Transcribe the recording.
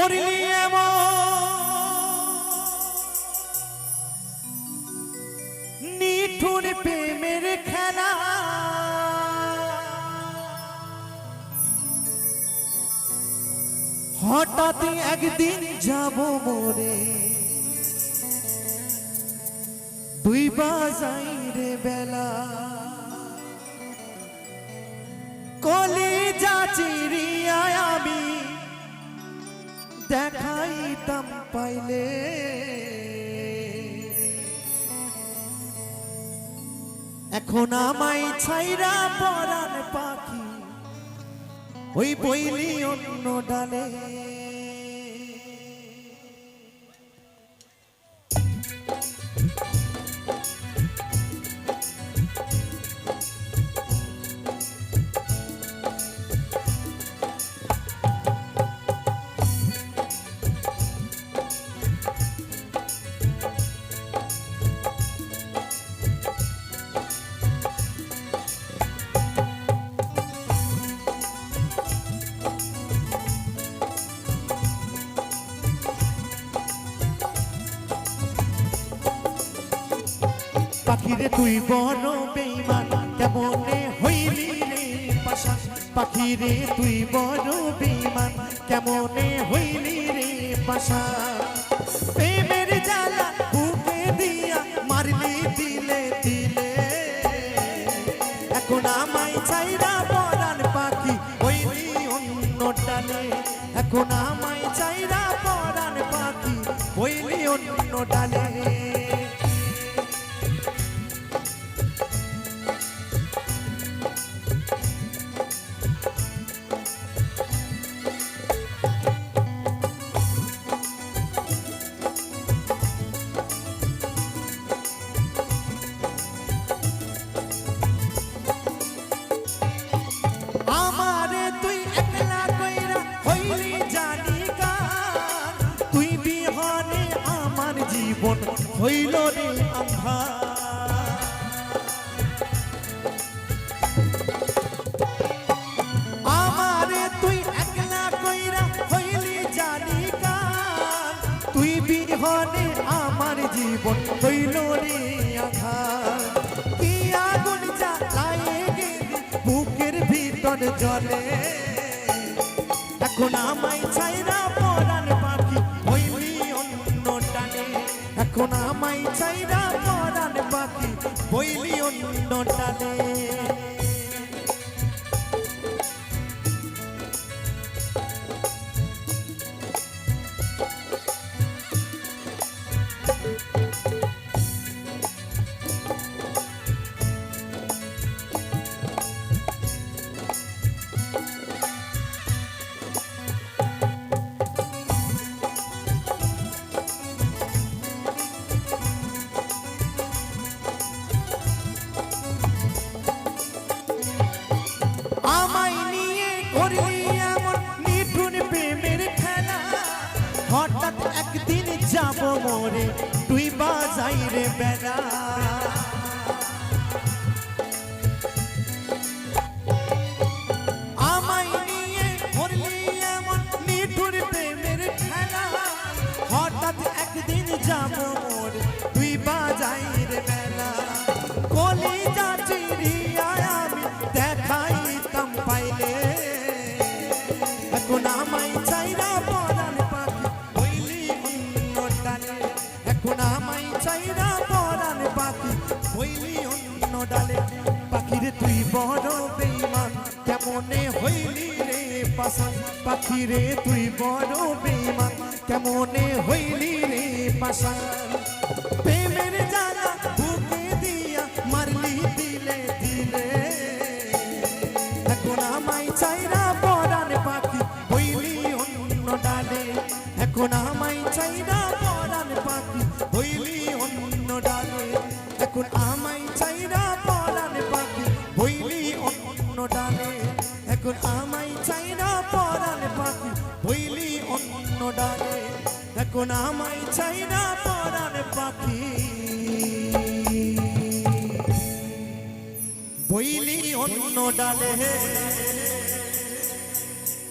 করলি নিঠুর প্রেমের খেলা। হঠাৎ একদিন যাব মোরে দুই বাজাই রে বেলা। দেখাইতাম পাইলে। এখন আমায় ছাইরা পরান পাখি ওই বইলি অন্য ডালে। পাখিরে তুই বড় বেইমান, কেমনে হইলি রে পাশা পাখিরে তুই বড় বেইমান, কেমনে হইলি রে পাশা প্রেমের জ্বালা বুকে দিয়া মারলি দিলে দিলে এখন আমায় চাইরা পরাণ পাখি হইলি অন্য ডালে। এখন আমায় চাইরা পরাণ পাখি হইলি অন্য ডালে। হইল তুই বিহনে আমার জীবন হইল রে আধার কি আগুন জ্বালায়ে বুকের ভিতর জলে। এখন আমায় ছাইরা এখন আমায় চাইরা পরাণ বাকি বইলি অন্য টানে। বাজাই রে বেলা চাইরা পরাণ পাখি, হইলি অন্য ডালে। পাখিরে তুই বড় বেইমান, কেমনে হইলি রে পাশান? পাখিরে তুই বড় বেইমান, কেমনে হইলি রে পাশান? প্রেমের এখন আমায় চাইরা পরাণ পাখি, হইলি অন্য ডালে। এখন আমায় চাইরা পরাণ পাখি, হইলি অন্য ডালে। এখন আমায় চাইরা পরাণ পাখি, হইলি অন্য ডালে। এখন আমায় চাইরা পরাণ পাখি। বইলি অন্য ডালে।